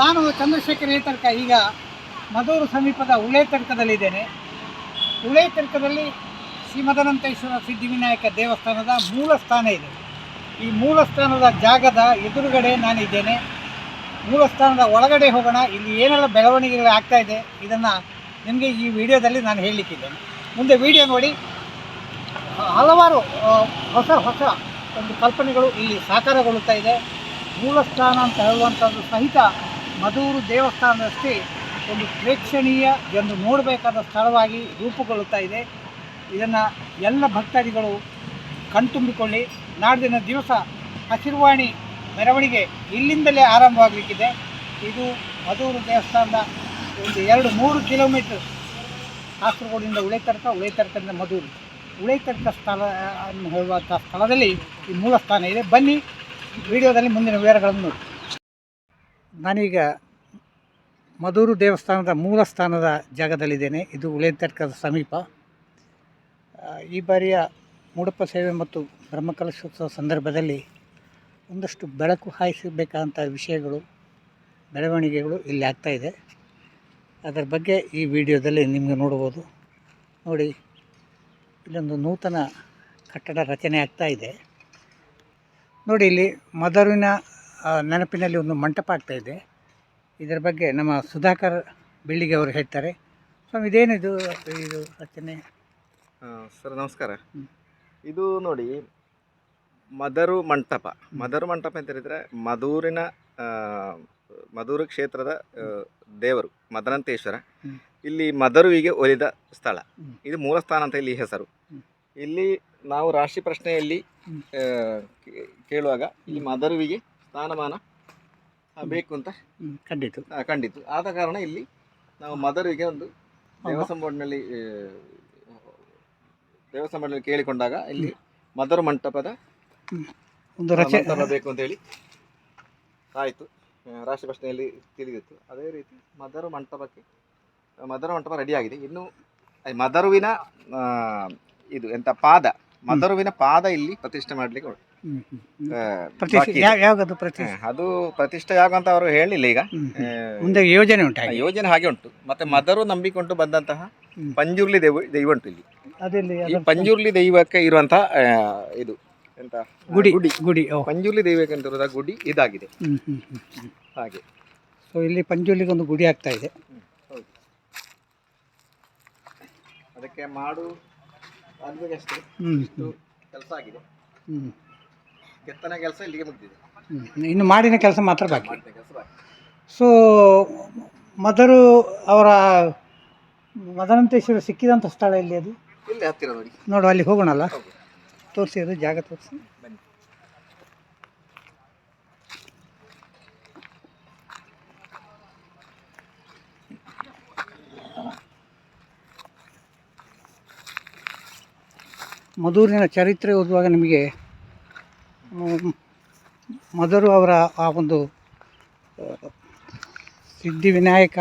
ನಾನು ಚಂದ್ರಶೇಖರ್ ಏತರ್ಕ ಈಗ ಮದೂರು ಸಮೀಪದ ಉಳೇತರ್ಕದಲ್ಲಿದ್ದೇನೆ ಶ್ರೀ ಮದನಂತೇಶ್ವರ ಸಿದ್ಧಿವಿನಾಯಕ ದೇವಸ್ಥಾನದ ಮೂಲ ಸ್ಥಾನ ಇದೆ. ಈ ಮೂಲ ಸ್ಥಾನದ ಜಾಗದ ಎದುರುಗಡೆ ನಾನಿದ್ದೇನೆ. ಮೂಲ ಸ್ಥಾನದ ಒಳಗಡೆ ಹೋಗೋಣ, ಇಲ್ಲಿ ಏನೆಲ್ಲ ಬೆಳವಣಿಗೆಗಳು ಆಗ್ತಾ ಇದೆ, ಇದನ್ನು ನಿಮಗೆ ಈ ವಿಡಿಯೋದಲ್ಲಿ ನಾನು ಹೇಳಲಿಕ್ಕಿದ್ದೇನೆ ಮುಂದೆ ವಿಡಿಯೋ ನೋಡಿ. ಹಲವಾರು ಹೊಸ ಹೊಸ ಒಂದು ಕಲ್ಪನೆಗಳು ಇಲ್ಲಿ ಸಾಕಾರಗೊಳ್ಳುತ್ತಾ ಇದೆ. ಮೂಲ ಸ್ಥಾನ ಅಂತ ಹೇಳುವಂಥದ್ದು ಸಹಿತ ಮದೂರು ದೇವಸ್ಥಾನದಷ್ಟೇ ಒಂದು ಪ್ರೇಕ್ಷಣೀಯ ಎಂದು ನೋಡಬೇಕಾದ ಸ್ಥಳವಾಗಿ ರೂಪುಗೊಳ್ಳುತ್ತಾ ಇದೆ. ಇದನ್ನು ಎಲ್ಲ ಭಕ್ತಾದಿಗಳು ಕಣ್ತುಂಬಿಕೊಳ್ಳಿ. ನಾಡಿನ ದಿವಸ ಹಸಿರುವಾಣಿ ಮೆರವಣಿಗೆ ಇಲ್ಲಿಂದಲೇ ಆರಂಭವಾಗಲಿಕ್ಕಿದೆ. ಇದು ಮಧೂರು ದೇವಸ್ಥಾನದ ಒಂದು ಎರಡು ಮೂರು ಕಿಲೋಮೀಟರ್ ಕಾಸರಗೋಡಿಂದ ಉಳೆತರ್ಕ ಉಳೇತರ್ಕದಿಂದ ಮಧೂರು ಉಳೇತರ್ಕ ಸ್ಥಳ ಹೇಳುವಂಥ ಸ್ಥಳದಲ್ಲಿ ಈ ಮೂಲ ಸ್ಥಾನ ಇದೆ. ಬನ್ನಿ, ವಿಡಿಯೋದಲ್ಲಿ ಮುಂದಿನ ವಿವರಗಳನ್ನು ನೋಡಿ. ನಾನೀಗ ಮಧೂರು ದೇವಸ್ಥಾನದ ಮೂಲ ಸ್ಥಾನದ ಜಾಗದಲ್ಲಿದ್ದೇನೆ. ಇದು ಉಳೇತರ್ಕದ ಸಮೀಪ. ಈ ಬಾರಿಯ ಮೂಡಪ್ಪ ಸೇವೆ ಮತ್ತು ಬ್ರಹ್ಮಕಲಶೋತ್ಸವ ಸಂದರ್ಭದಲ್ಲಿ ಒಂದಷ್ಟು ಬೆಳಕು ಹಾಯಿಸಬೇಕಾದಂಥ ವಿಷಯಗಳು, ಬೆಳವಣಿಗೆಗಳು ಇಲ್ಲಿ ಆಗ್ತಾ ಇದೆ. ಅದರ ಬಗ್ಗೆ ಈ ವಿಡಿಯೋದಲ್ಲಿ ನಿಮಗೆ ನೋಡ್ಬೋದು ನೋಡಿ, ಇಲ್ಲೊಂದು ನೂತನ ಕಟ್ಟಡ ರಚನೆ ಆಗ್ತಾ ಇದೆ. ನೋಡಿ, ಇಲ್ಲಿ ಮದರಿನ ನೆನಪಿನಲ್ಲಿ ಒಂದು ಮಂಟಪ ಆಗ್ತಾ ಇದೆ. ಇದರ ಬಗ್ಗೆ ನಮ್ಮ ಸುಧಾಕರ್ ಬೆಳ್ಳಿಗೆ ಅವರು ಹೇಳ್ತಾರೆ. ಸ್ವಾಮಿ ಇದೇನಿದು ಇದು? ರಚನೆ? ಸರ್ ನಮಸ್ಕಾರ. ಇದು ನೋಡಿ ಮದರು ಮಂಟಪ. ಮದರು ಮಂಟಪ ಅಂತ ಹೇಳಿದರೆ ಮಧೂರಿನ ಮದೂರು ಮಧೂರು ಕ್ಷೇತ್ರದ ದೇವರು ಮದನಂತೇಶ್ವರ. ಇಲ್ಲಿ ಮದರುವಿಗೆ ಒಲಿದ ಸ್ಥಳ. ಇದು ಮೂಲ ಸ್ಥಾನ ಅಂತ ಇಲ್ಲಿ ಹೆಸರು. ಇಲ್ಲಿ ನಾವು ರಾಶಿ ಪ್ರಶ್ನೆಯಲ್ಲಿ ಕೇಳುವಾಗ ಇಲ್ಲಿ ಮದರುವಿಗೆ ಸ್ಥಾನಮಾನ ಬೇಕು ಅಂತ? ಖಂಡಿತ. ಖಂಡಿತ. ಆದ ಕಾರಣ ಇಲ್ಲಿ ನಾವು ಮದರಿಗೆ ಒಂದು ದೇವಸ್ಥಾನ ಬೋರ್ಡ್ನಲ್ಲಿ ಆ, ದೇವಸ್ಥಾನ ಬೋರ್ಡ್ನಲ್ಲಿ ಕೇಳಿಕೊಂಡಾಗ ಇಲ್ಲಿ ಮದರ್ ಮಂಟಪದ ಒಂದು ರಚನೆ. ಮಂಟಪ ಬೇಕು ಅಂತ ಹೇಳಿ ಆಯಿತು. ರಾಷ್ಟ್ರ ಪ್ರಶ್ನೆಯಲ್ಲಿ ತಿಳಿದಿತ್ತು. ಅದೇ ರೀತಿ ಮದರ್ ಮಂಟಪಕ್ಕೆ ಮದರ್ ಮಂಟಪ ರೆಡಿ ಆಗಿದೆ. ಇನ್ನು ಮದರುವಿನ ಇದು ಎಂತ ಪಾದ ಮದರುವಿನ ಪಾದ ಇಲ್ಲಿ ಪ್ರತಿಷ್ಠೆ ಮಾಡ್ಲಿಕ್ಕೆ ಉಂಟು. ಆ, ಪ್ರತಿಷ್ಠೆ ಬಾಕಿ ಇದೆ. ಯಾವ ಯಾವಾಗದು ಪ್ರತಿಷ್ಠೆ? ಅದು ಪ್ರತಿಷ್ಠೆ ಆಗುವಂತ ಅವರು ಹೇಳಿಲ್ಲ ಈಗ. ಹ್ಮ್, ಆ, ಮುಂದೆ ಯೋಜನೆ ಉಂಟು ಹಾಗೆ. ಯೋಜನೆ ಹಾಗೆ ಉಂಟು. ಮತ್ತೆ ಮದರು ನಂಬಿಕೊಂಡು ಬಂದಂತಹ ಹ್ಮ್. ಪಂಜುರ್ಲಿ ದೈವ ದೈವ ಉಂಟು ಇಲ್ಲಿ. ಅದೆಲ್ಲಿ? ಈ ಪಂಜುರ್ಲಿ ದೈವಕ್ಕೆ ಇರುವಂತಹ ಆ, ಇದು ಎಂತ? ಗುಡಿ ಗುಡಿ. ಗುಡಿ ಓ. ಪಂಜುರ್ಲಿ ದೈವಕ್ಕೆ ಅಂತ ಇರುವಂತಹ ಗುಡಿ ಇದಾಗಿದೆ. ಹ್ಮ್ ಹ್ಮ್ ಹ್ಮ್ ಹ್ಮ್. ಹಾಗೆ. ಸೊ ಇಲ್ಲಿ ಪಂಜುರ್ಲಿಗೆ ಒಂದು ಗುಡಿ ಆಗ್ತಾ ಇದೆ. ಹೌದು. ಅದಕ್ಕೆ ಮಾಡು ಅಷ್ಟೇ. ಹ್ಮ್. ಇಷ್ಟು ಕೆಲಸ ಆಗಿದೆ. ಹ್ಮ್. ಕೆತ್ತನೆ ಕೆಲಸ ಇಲ್ಲಿಗೆ ಮುಗಿದಿದೆ. ಇನ್ನು ಮಾಡಿನ ಕೆಲಸ ಮಾತ್ರ ಬಾಕಿ. ಮಾಡಿದ ಕೆಲಸ ಬಾಕಿ. ಸೊ ಮದರು ಅವರ ಮದನಂತೇಶ್ವರ ಸಿಕ್ಕಿದಂಥ ಸ್ಥಳ ಇಲ್ಲಿ ಅದು? ಇಲ್ಲಿ ಹತ್ತಿರ ನೋಡಿ. ನೋಡು ಅಲ್ಲಿ ಹೋಗೋಣಲ್ಲ? ತೋರಿಸಿ ಅದು ಜಾಗ ತೋರಿಸಿ. ಬನ್ನಿ. ಮಧೂರಿನ ಚರಿತ್ರೆ ಓದುವಾಗ ನಿಮಗೆ ಮಧುರು ಅವರ ಆ ಒಂದು ಸಿದ್ಧಿ ಸಿದ್ಧಿವಿನಾಯಕ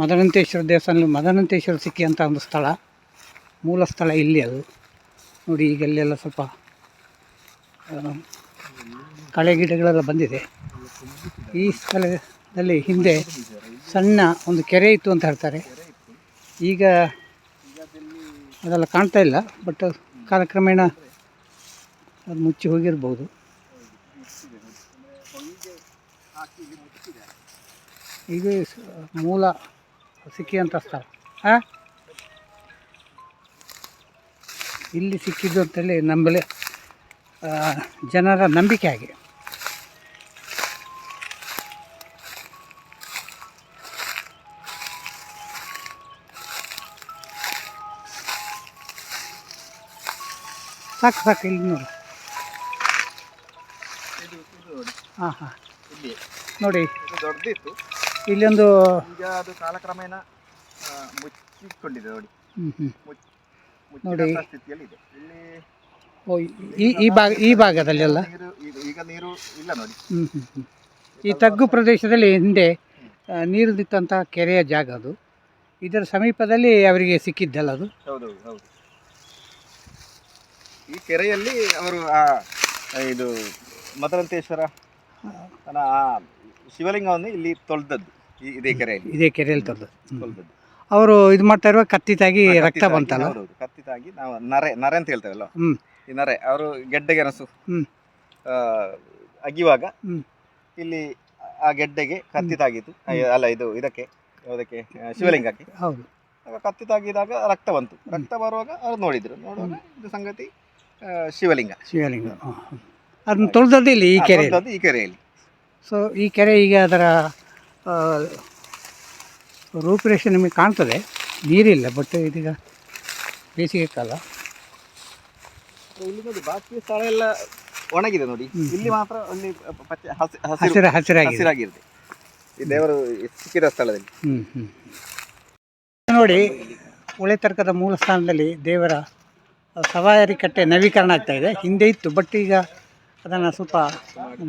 ಮದನಂತೇಶ್ವರ ದೇವಸ್ಥಾನದಲ್ಲಿ ಮದನಂತೇಶ್ವರ ಸಿಕ್ಕಿಯಂಥ ಒಂದು ಸ್ಥಳ, ಮೂಲ ಸ್ಥಳ ಇಲ್ಲಿ ಅದು. ನೋಡಿ, ಈಗ ಇಲ್ಲೆಲ್ಲ ಸ್ವಲ್ಪ ಕಳೆ ಗಿಡಗಳೆಲ್ಲ ಬಂದಿದೆ. ಈ ಸ್ಥಳದಲ್ಲಿ ಹಿಂದೆ ಸಣ್ಣ ಒಂದು ಕೆರೆ ಇತ್ತು ಅಂತ ಹೇಳ್ತಾರೆ. ಈಗ ಅದೆಲ್ಲ ಕಾಣ್ತಾ ಇಲ್ಲ ಬಟ್ ಕಾಲಕ್ರಮೇಣ ಅದು ಮುಚ್ಚಿ ಹೋಗಿರ್ಬೋದು. ಇದು ಮೂಲ ಮೂಲ ಸಿಕ್ಕಿದಂಥ ಸ್ಥಳ ಹಾಂ ಇಲ್ಲಿ ಸಿಕ್ಕಿದ್ದು ಅಂತೇಳಿ ನಂಬಲಿ ಜನರ ನಂಬಿಕೆ ಹಾಗೆ ಸಾಕು ಸಾಕು ಇಲ್ಲಿ ನೋಡಿ. ಹಾಂ ಹಾಂ ಇಲ್ಲಿ ನೋಡಿ. ದೊಡ್ಡದಿತ್ತು ಇಲ್ಲೊಂದು ಈಗ ಅದು ಕಾಲಕ್ರಮೇಣ ಮುಚ್ಚಿಕೊಂಡಿದೆ ನೋಡಿ. ಹ್ಞೂ ಹ್ಞೂ ನೋಡಿ. ಸ್ಥಿತಿಯಲ್ಲಿ ಇದೆ. ಇಲ್ಲಿ ಓ ಈ ಈ ಭಾಗ ಈ ಭಾಗದಲ್ಲಿ ಅಲ್ಲ? ಈಗ ಈಗ ನೀರು ಇಲ್ಲ ನೋಡಿ. ಹ್ಞೂ ಹ್ಞೂ ಹ್ಞೂ ಈ ತಗ್ಗು ಪ್ರದೇಶದಲ್ಲಿ ಹಿಂದೆ ನೀರು ನಿಂತಹ ಕೆರೆಯ ಜಾಗ ಅದು. ಇದರ ಸಮೀಪದಲ್ಲಿ ಅವರಿಗೆ ಸಿಕ್ಕಿದ್ದಲ್ಲ ಅದು? ಹೌದು ಹೌದು. ಈ ಕೆರೆಯಲ್ಲಿ ಅವರು ಆ ಇದು ಮದರಂತೇಶ್ವರ ಆ ಶಿವಲಿಂಗವನ್ನು ಇಲ್ಲಿ ತೊಳೆದದ್ದು. ಈ ಇದೇ ಕೆರೆಯಲ್ಲಿ. ಇದೇ ಕೆರೆಯಲ್ಲಿ ತೊಳೆದು ತೊಳೆದದ್ದು. ಅವರು ಇದು ಮಾಡ್ತಾ ಇರುವಾಗ ಕತ್ತಿತಾಗಿ ರಕ್ತ ಬಂತಲ್ಲ? ಹೌದೌದು ಕತ್ತಿತಾಗಿ ನಾವು ನರೆ ನರೆ ಅಂತ ಹೇಳ್ತೇವಲ್ಲ? ಹ್ಞೂ ಈ ನರೆ ಅವರು ಗೆಡ್ಡೆ ಗೆಣಸು ಅಗಿವಾಗ ಇಲ್ಲಿ ಆ ಗೆಡ್ಡೆಗೆ ಕತ್ತಿತಾಗಿತ್ತು ಅಲ್ಲ ಇದು ಇದಕ್ಕೆ ಯಾವುದಕ್ಕೆ ಶಿವಲಿಂಗಕ್ಕೆ. ಹೌದು. ಕತ್ತಿತಾಗಿದಾಗ ಕತ್ತಿ ತಾಗಿದಾಗ ರಕ್ತ ಬಂತು. ರಕ್ತ ಬರುವಾಗ ಅವ್ರು ನೋಡಿದ್ರು. ನೋಡುವಾಗ ಇದು ಸಂಗತಿ ಶಿವಲಿಂಗ. ಶಿವಲಿಂಗ ಹಾಂ ಅದನ್ನ ತೊಳೆದದ್ದು ಇಲ್ಲಿ ಈ ಕೆರೆ ಈ ಕೆರೆಯಲ್ಲಿ. ಸೊ ಈ ಕೆರೆ ಈಗ ಅದರ ಆ, ರೂಪುರೇಷೆ ನಿಮಗೆ ಕಾಣ್ತದೆ. ನೀರಿಲ್ಲ ಬಟ್ ಇದೀಗ ಬೇಸಿಗೆ ಕಾಲ. ಇಲ್ಲಿ ನೋಡಿ ಬಾಕಿ ಸ್ಥಳ ಎಲ್ಲ ಒಣಗಿದೆ ನೋಡಿ. ಇಲ್ಲಿ ಮಾತ್ರ ಅಲ್ಲಿ ಪಚ್ಚೆ ಹಸಿ ಹಸಿರು ಹಸಿರು ಹಸಿರಾಗಿದೆ. ಹಸಿರಾಗಿದೆ. ಈ ದೇವರು ಸಿಕ್ಕಿದ ಸ್ಥಳದಲ್ಲಿ. ಹ್ಞೂ ಹ್ಞೂ ನೋಡಿ ಉಳೆ ತರ್ಕದ ಮೂಲ ಸ್ಥಾನದಲ್ಲಿ ದೇವರ ಸವಾರಿ ಕಟ್ಟೆ ನವೀಕರಣ ಆಗ್ತಾ ಇದೆ. ಹಿಂದೆ ಇತ್ತು ಬಟ್ ಈಗ ಅದನ್ನು ಸ್ವಲ್ಪ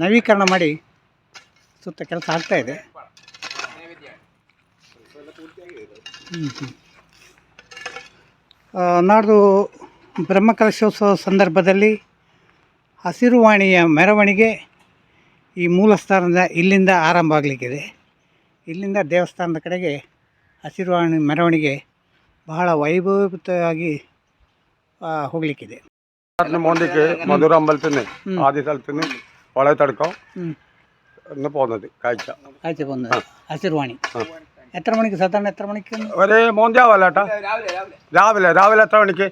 ನವೀಕರಣ ಮಾಡಿ ಸುತ್ತ ಕೆಲಸ ಆಗ್ತಾಯಿದೆ ಇದೆ. ಹ್ಞೂ ನಾಡ್ದು ಬ್ರಹ್ಮಕಲಶೋತ್ಸವ ಸಂದರ್ಭದಲ್ಲಿ ಹಸಿರುವಾಣಿಯ ಮೆರವಣಿಗೆ ಈ ಮೂಲಸ್ಥಾನದ ಇಲ್ಲಿಂದ ಆರಂಭ ಆಗಲಿಕ್ಕಿದೆ. ಇಲ್ಲಿಂದ ದೇವಸ್ಥಾನದ ಕಡೆಗೆ ಹಸಿರುವಾಣಿ ಮೆರವಣಿಗೆ ಬಹಳ ವೈಭವಯುತವಾಗಿ ಹೋಗಲಿಕ್ಕಿದೆ നാട്ടിന് മോന്തിക്ക് മധുര അമ്പലത്തിൽ നിന്ന് ആദ്യ സ്ഥലത്ത് നിന്ന് വളയത്തടക്കം ಹ್ಞೂ എന്ന് പോകുന്നത് കാഴ്ച ಆಯ್ತು ಬಂದು ಹಸಿರುವಾಣಿ എത്ര മണിക്ക് സാധാരണ എത്ര മണിക്ക് ഒരു മോന്തിയാവല്ല ഏട്ടാ രാവിലെ രാവിലെ എത്ര മണിക്ക്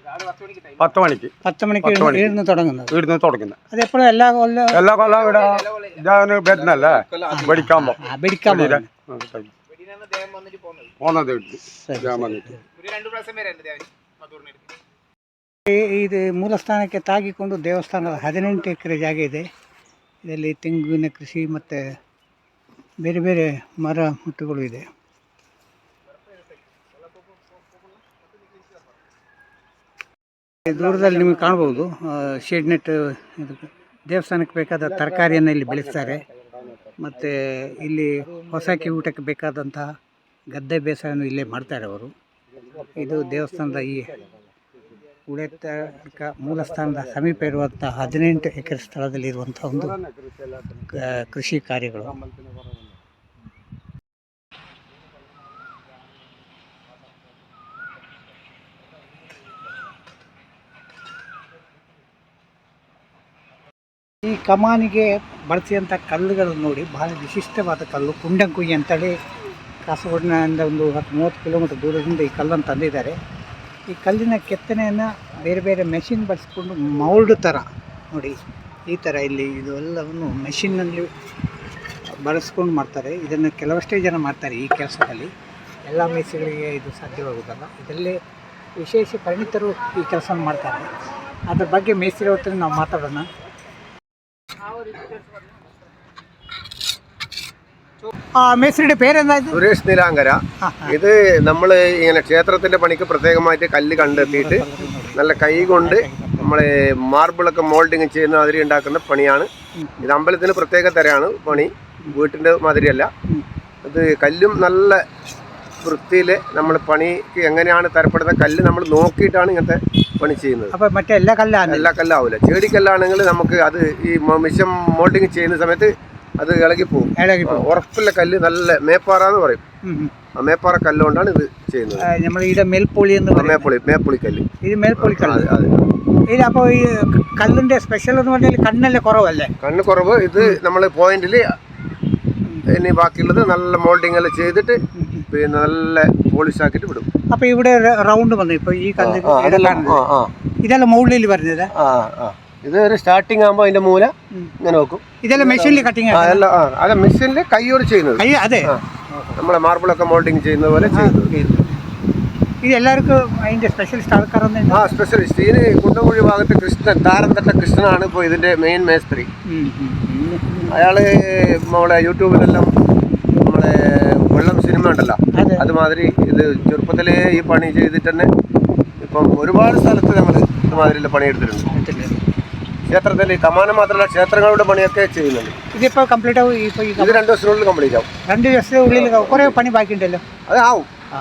പത്ത് മണിക്ക് പത്ത് മണിക്ക് പത്ത് മണിക്ക്. ഇരുന്ന് തുടങ്ങുന്നത് ഇവിടുന്ന് തുടങ്ങുന്നത് അതെപ്പോഴും എല്ലാ കൊല്ലം എല്ലാ കൊല്ലം ഇവിടെ ഞാൻ വരുന്നല്ലേ വെടിക്കാമ്പോ ആ, വെടിക്കാൻ വെടിയുടെ. പോകുന്നത്. ആ, പോകുന്നത് വീട്ടിൽ ഞാൻ വന്നിട്ട് ಈ- ಇದು ಮೂಲ ಸ್ಥಾನಕ್ಕೆ ತಾಗಿಕೊಂಡು ದೇವಸ್ಥಾನದ ಹದಿನೆಂಟು ಎಕರೆ ಜಾಗ ಇದೆ. ಇದರಲ್ಲಿ ತೆಂಗಿನ ಕೃಷಿ ಮತ್ತು ಬೇರೆ ಬೇರೆ ಮರ ಮುಟ್ಟುಗಳು ಇದೆ. ದೂರದಲ್ಲಿ ನಿಮಗೆ ಕಾಣ್ಬೋದು ಶೇಡ್ ನೆಟ್ ದೇವಸ್ಥಾನಕ್ಕೆ ಬೇಕಾದ ತರಕಾರಿಯನ್ನು ಇಲ್ಲಿ ಬೆಳೆಸ್ತಾರೆ. ಮತ್ತು ಇಲ್ಲಿ ಹೊಸಕಿ ಊಟಕ್ಕೆ ಬೇಕಾದಂತಹ ಗದ್ದೆ ಬೇಸಾಯವನ್ನು ಇಲ್ಲೇ ಮಾಡ್ತಾರೆ ಅವರು. ಇದು ದೇವಸ್ಥಾನದ ಈ ಉಳಿತ ಮೂಲ ಸ್ಥಾನದ ಸಮೀಪ ಇರುವಂಥ ಹದಿನೆಂಟು ಎಕರೆ ಸ್ಥಳದಲ್ಲಿ ಇರುವಂಥ ಒಂದು ಕೃಷಿ ಕಾರ್ಯಗಳು. ಈ ಕಮಾನಿಗೆ ಬಳಸಿದಂಥ ಕಲ್ಲುಗಳನ್ನು ನೋಡಿ ಬಹಳ ವಿಶಿಷ್ಟವಾದ ಕಲ್ಲು, ಕುಂಡಂಕುಯಿ ಅಂತೇಳಿ, ಕಾಸರಗೋಡಿನಿಂದ ಒಂದು ಹತ್ತು, ಮೂವತ್ತು ಕಿಲೋಮೀಟರ್ ದೂರದಿಂದ ಈ ಕಲ್ಲನ್ನು ತಂದಿದ್ದಾರೆ. ಈ ಕಲ್ಲಿನ ಕೆತ್ತನೆಯನ್ನು ಬೇರೆ ಬೇರೆ ಮೆಷಿನ್ ಬಳಸ್ಕೊಂಡು ಮೌಲ್ಡ್ ಥರ ನೋಡಿ, ಈ ಥರ ಇಲ್ಲಿ ಇದು ಎಲ್ಲವನ್ನು ಮೆಷಿನ್ನಲ್ಲಿ ಬಳಸ್ಕೊಂಡು ಮಾಡ್ತಾರೆ. ಇದನ್ನು ಕೆಲವಷ್ಟೇ ಜನ ಮಾಡ್ತಾರೆ ಈ ಕೆಲಸದಲ್ಲಿ. ಎಲ್ಲ ಮೇಸ್ತ್ರಿಗಳಿಗೆ ಇದು ಸಾಧ್ಯವಾಗುವುದಲ್ಲ. ಇದರಲ್ಲಿ ವಿಶೇಷ ಪರಿಣಿತರು ಈ ಕೆಲಸ ಮಾಡ್ತಾರೆ. ಅದ್ರ ಬಗ್ಗೆ ಮೇಸ್ತ್ರಿ ಹತ್ರ ನಾವು ಮಾತಾಡೋಣ. ആ മേസ്ത്രിയുടെ പേരെന്തായിരുന്നു സുരേഷ് നിലാങ്കര. ഇത് നമ്മൾ ഇങ്ങനെ ക്ഷേത്രത്തിന്റെ പണിക്ക് പ്രത്യേകമായിട്ട് കല്ല് കണ്ടെത്തിയിട്ട് നല്ല കൈ കൊണ്ട് നമ്മൾ മാർബിളൊക്കെ മോൾഡിങ് ചെയ്യുന്ന മാതിരി ഉണ്ടാക്കുന്ന പണിയാണ്. ഇത് അമ്പലത്തിന് പ്രത്യേക തരമാണ് പണി. വീട്ടിന്റെ മാതിരിയല്ല. ഇത് കല്ലും നല്ല വൃത്തിയിൽ നമ്മൾ പണിക്ക് എങ്ങനെയാണ് തരപ്പെടുന്ന കല്ല് നമ്മൾ നോക്കിയിട്ടാണ് ഇങ്ങനത്തെ പണി ചെയ്യുന്നത്. അപ്പൊ മറ്റേ എല്ലാ കല്ലാണ് എല്ലാ കല്ലാവില്ല ചേടിക്കല്ലാണെങ്കിൽ നമുക്ക് അത് ഈ മിഷം മോൾഡിങ് ചെയ്യുന്ന സമയത്ത് അത് ഇളകി പോകും. ഉറപ്പുള്ള കല്ല് നല്ല മേപ്പാറ എന്ന് പറയും മേപ്പാറ കല്ലുകൊണ്ടാണ് ഇത് ചെയ്യുന്നത്. നമ്മൾ ഇവിടെ മേൽപ്പൊളി എന്ന് ആ, പറയും മേപ്പൊളി മേപ്പൊളിക്കല്ല് ഇത് മേൽപ്പൊളി കല്ല്. അതെ അതെ. ഇത് അപ്പോൾ ഈ കല്ലിന്റെ സ്പെഷ്യൽ എന്ന് പറഞ്ഞാൽ കണ്ണല്ലേ കുറവല്ലേ? കണ്ണ് കുറവ്. ഇത് നമ്മൾ പോയിന്റിൽ ഇനി ബാക്കിയുള്ളത് നല്ല മോൾഡിംഗ് എല്ലാം ചെയ്തിട്ട് പിന്നെ നല്ല പോളിഷ് ആക്കിയിട്ട് വിടും. അപ്പൊ ഇവിടെ റൗണ്ട് വന്നു. ഇപ്പൊ ഈ കല്ല്. ഇതെല്ലാം മുകളിൽ വരുന്നത്. ഇത് ഒരു സ്റ്റാർട്ടിങ് ആകുമ്പോൾ അതിന്റെ മൂല ഇങ്ങനെ നോക്കും ഇതെല്ലാം മെഷീനിൽ കട്ടിങ് ആ അല്ല മെഷീനിൽ കൈയോട് ചെയ്യുന്നത്. അതെ. നമ്മളെ നമ്മളെ മാർബിളൊക്കെ മോൾഡിങ് ചെയ്യുന്ന പോലെ ചെയ്യുന്നത്. ഇത് എല്ലാവർക്കും അതിന്റെ സ്പെഷ്യലിസ്റ്റ് ആൾക്കാരൊന്നും ആ സ്പെഷ്യലിസ്റ്റ് ഇതിന് കുണ്ടംകുഴി ഭാഗത്ത് കൃഷ്ണൻ താരന്തട്ട കൃഷ്ണനാണ് ഇപ്പോൾ ഇതിന്റെ മെയിൻ മേസ്ത്രി. അയാൾ നമ്മളെ യൂട്യൂബിലെല്ലാം നമ്മളെ വെള്ളം സിനിമ ഉണ്ടല്ലോ. അതുമാതിരി ഇത് ചെറുപ്പത്തിലേ ഈ പണി ചെയ്തിട്ട് തന്നെ ഇപ്പം ഒരുപാട് സ്ഥലത്ത് നമ്മൾ ഇതുമാതിരിയുള്ള പണിയെടുത്തിട്ടുണ്ട്. ക്ഷേത്രത്തിൽ കമാനം മാത്രമല്ല ക്ഷേത്രങ്ങളുടെ പണിയൊക്കെ ചെയ്യുന്നുണ്ട്. ഇതിപ്പോ കംപ്ലീറ്റ് ആവും ഇപ്പൊ ഈ ഇത് രണ്ട് ദിവസത്തിനുള്ളിൽ കംപ്ലീറ്റ് ആവും. രണ്ട് ദിവസത്തെ ഉള്ളിൽ കുറെ പണി ബാക്കിയുണ്ടല്ലോ. അത് ആവും. ആ.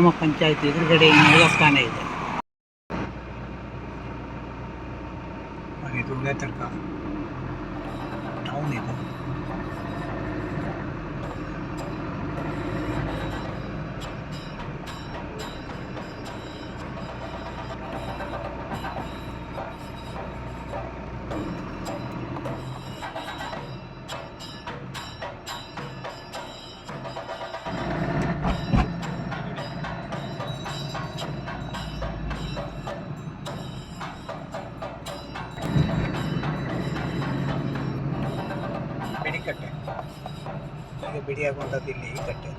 ಗ್ರಾಮ ಪಂಚಾಯತ್ ಎದುರುಗಡೆ ಮೂಲಸ್ಥಾನ ಇದೆ. ಇದು ತನಕ ಟೌನ್ ಇದೆ. ಈಗ ಬಿಡಿಯಾಗೊಂಡದ್ದು ಇಲ್ಲಿ ಈ ಕಟ್ಟೆ